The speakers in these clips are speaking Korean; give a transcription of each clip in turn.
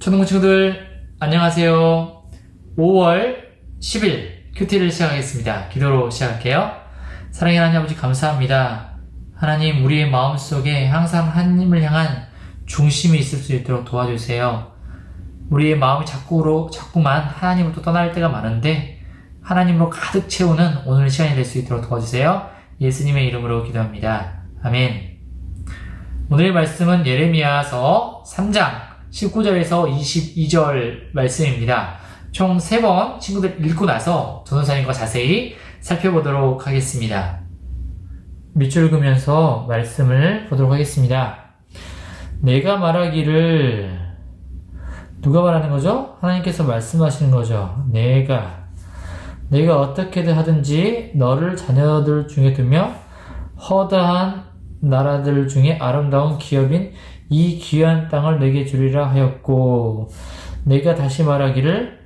초등부 친구들 안녕하세요. 5월 10일 큐티를 시작하겠습니다. 기도로 시작할게요. 사랑의 하나님 아버지 감사합니다. 하나님 우리의 마음속에 항상 하나님을 향한 중심이 있을 수 있도록 도와주세요. 우리의 마음이 자꾸로 자꾸만 하나님을 또 떠날 때가 많은데 하나님으로 가득 채우는 오늘 시간이 될 수 있도록 도와주세요. 예수님의 이름으로 기도합니다. 아멘. 오늘의 말씀은 예레미야서 3장 19절에서 22절 말씀입니다. 총 3번 친구들 읽고 나서 전도사님과 자세히 살펴보도록 하겠습니다. 밑줄 그면서 말씀을 보도록 하겠습니다. 내가 말하기를 누가 말하는 거죠? 하나님께서 말씀하시는 거죠. 내가 내가 어떻게든 하든지 너를 자녀들 중에 두며 허다한 나라들 중에 아름다운 기업인 이 귀한 땅을 내게 주리라 하였고 내가 다시 말하기를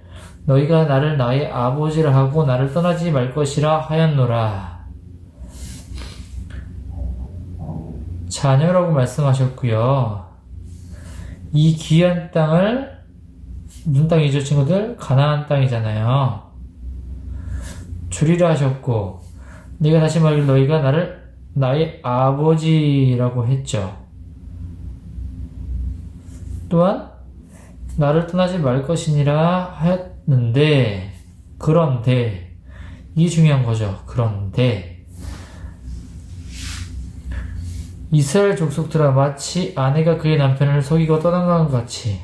너희가 나를 나의 아버지라 하고 나를 떠나지 말 것이라 하였노라 자녀라고 말씀하셨고요 이 귀한 땅을 무슨 땅이죠 친구들? 가나안 땅이잖아요 주리라 하셨고 내가 다시 말하기를 너희가 나를 나의 아버지라고 했죠. 또한 나를 떠나지 말 것이니라 하였는데 그런데 이게 중요한 거죠. 그런데 이스라엘 족속들아 마치 아내가 그의 남편을 속이고 떠난 것 같이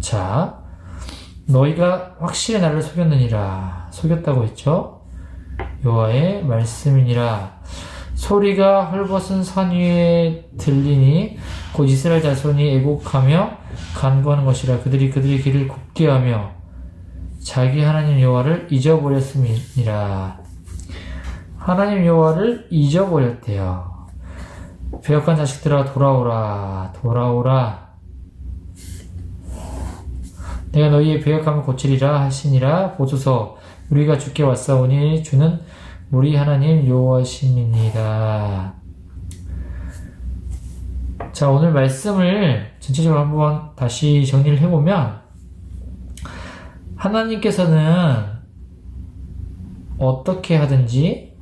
자 너희가 확실히 나를 속였느니라 속였다고 했죠. 여호와의 말씀이니라 소리가 헐벗은 산 위에 들리니 곧 이스라엘 자손이 애곡하며 간구하는 것이라 그들이 그들의 길을 굽게 하며 자기 하나님 여호와를 잊어버렸음이니라. 하나님 여호와를 잊어버렸대요. 배역한 자식들아 돌아오라 돌아오라. 내가 너희의 배역함을 고치리라 하시니라. 보소서 우리가 주께 왔사오니 주는 우리 하나님 여호와심이니라. 자 오늘 말씀을 전체적으로 한번 다시 정리를 해보면 하나님께서는 어떻게 하든지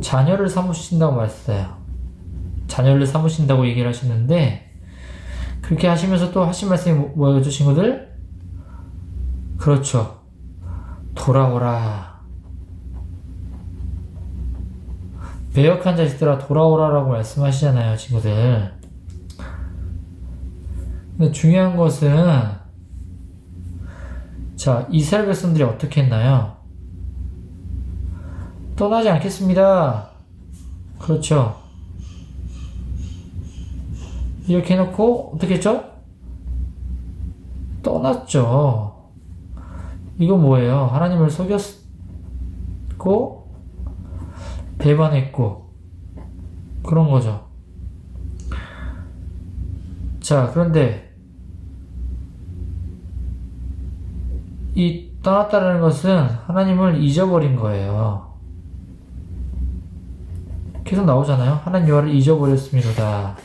자녀를 삼으신다고 말했어요. 자녀를 삼으신다고 얘기를 하시는데 그렇게 하시면서 또 하신 말씀이 뭐- 뭐였죠 친구들? 그렇죠. 돌아오라. 배역한 자식들아 돌아오라라고 말씀하시잖아요, 친구들. 근데 중요한 것은 자, 이스라엘 백성들이 어떻게 했나요? 떠나지 않겠습니다. 그렇죠. 이렇게 해놓고 어떻게 했죠? 떠났죠. 이건 뭐예요? 하나님을 속였고 배반했고 그런 거죠. 자, 그런데 이 떠났다는 것은 하나님을 잊어버린 거예요. 계속 나오잖아요. 하나님 여호와를 잊어버렸습니다.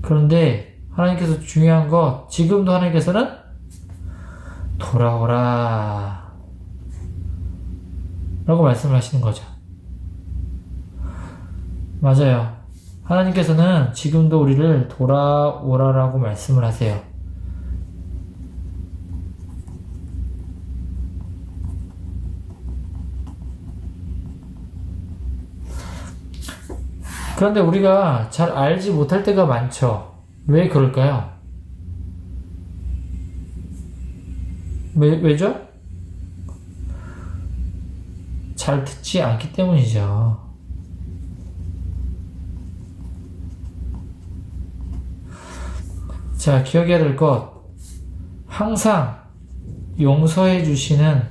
그런데 하나님께서 중요한 것, 지금도 하나님께서는 돌아오라. 라고 말씀을 하시는 거죠. 맞아요. 하나님께서는 지금도 우리를 돌아오라라고 말씀을 하세요. 그런데 우리가 잘 알지 못할 때가 많죠. 왜 그럴까요? 왜, 왜죠? 잘 듣지 않기 때문이죠. 자, 기억해야 될 것. 항상 용서해 주시는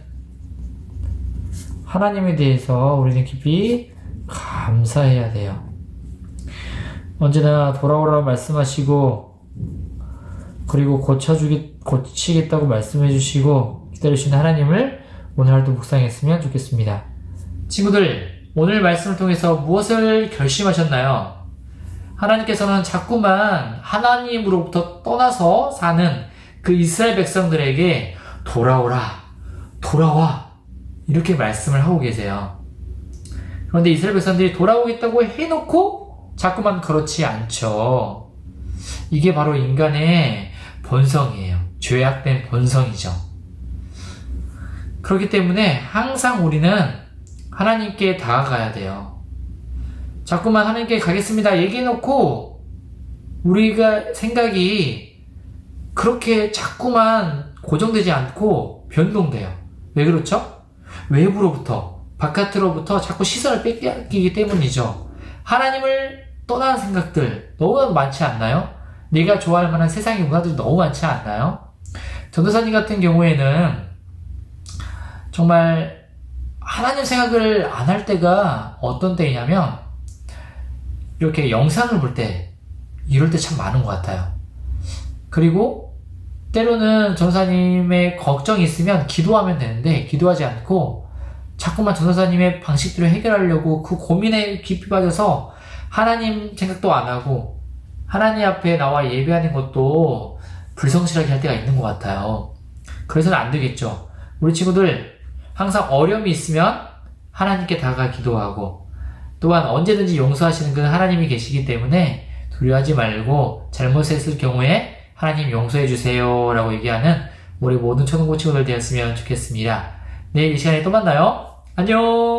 하나님에 대해서 우리는 깊이 감사해야 돼요. 언제나 돌아오라고 말씀하시고, 그리고 고쳐주기, 고치겠다고 말씀해 주시고, 기다리시는 하나님을 오늘 하루도 묵상했으면 좋겠습니다. 친구들, 오늘 말씀을 통해서 무엇을 결심하셨나요? 하나님께서는 자꾸만 하나님으로부터 떠나서 사는 그 이스라엘 백성들에게 돌아오라, 돌아와. 이렇게 말씀을 하고 계세요. 그런데 이스라엘 백성들이 돌아오겠다고 해놓고 자꾸만 그렇지 않죠. 이게 바로 인간의 본성이에요. 죄악된 본성이죠. 그렇기 때문에 항상 우리는 하나님께 다가가야 돼요. 자꾸만 하나님께 가겠습니다. 얘기해놓고 우리가 생각이 그렇게 자꾸만 고정되지 않고 변동돼요. 왜 그렇죠? 외부로부터, 바깥으로부터 자꾸 시선을 뺏기기 때문이죠. 하나님을 떠나는 생각들 너무 많지 않나요? 내가 좋아할 만한 세상의 문화들이 너무 많지 않나요? 전도사님 같은 경우에는 정말 하나님 생각을 안 할 때가 어떤 때이냐면 이렇게 영상을 볼 때 이럴 때 참 많은 것 같아요. 그리고 때로는 전도사님의 걱정이 있으면 기도하면 되는데 기도하지 않고 자꾸만 전도사님의 방식대로 해결하려고 그 고민에 깊이 빠져서 하나님 생각도 안 하고 하나님 앞에 나와 예배하는 것도 불성실하게 할 때가 있는 것 같아요. 그래서는 안 되겠죠. 우리 친구들 항상 어려움이 있으면 하나님께 다가 기도하고 또한 언제든지 용서하시는 그 하나님이 계시기 때문에 두려워하지 말고 잘못했을 경우에 하나님 용서해 주세요 라고 얘기하는 우리 모든 초등부 친구들 되었으면 좋겠습니다. 내일 이 시간에 또 만나요. 안녕!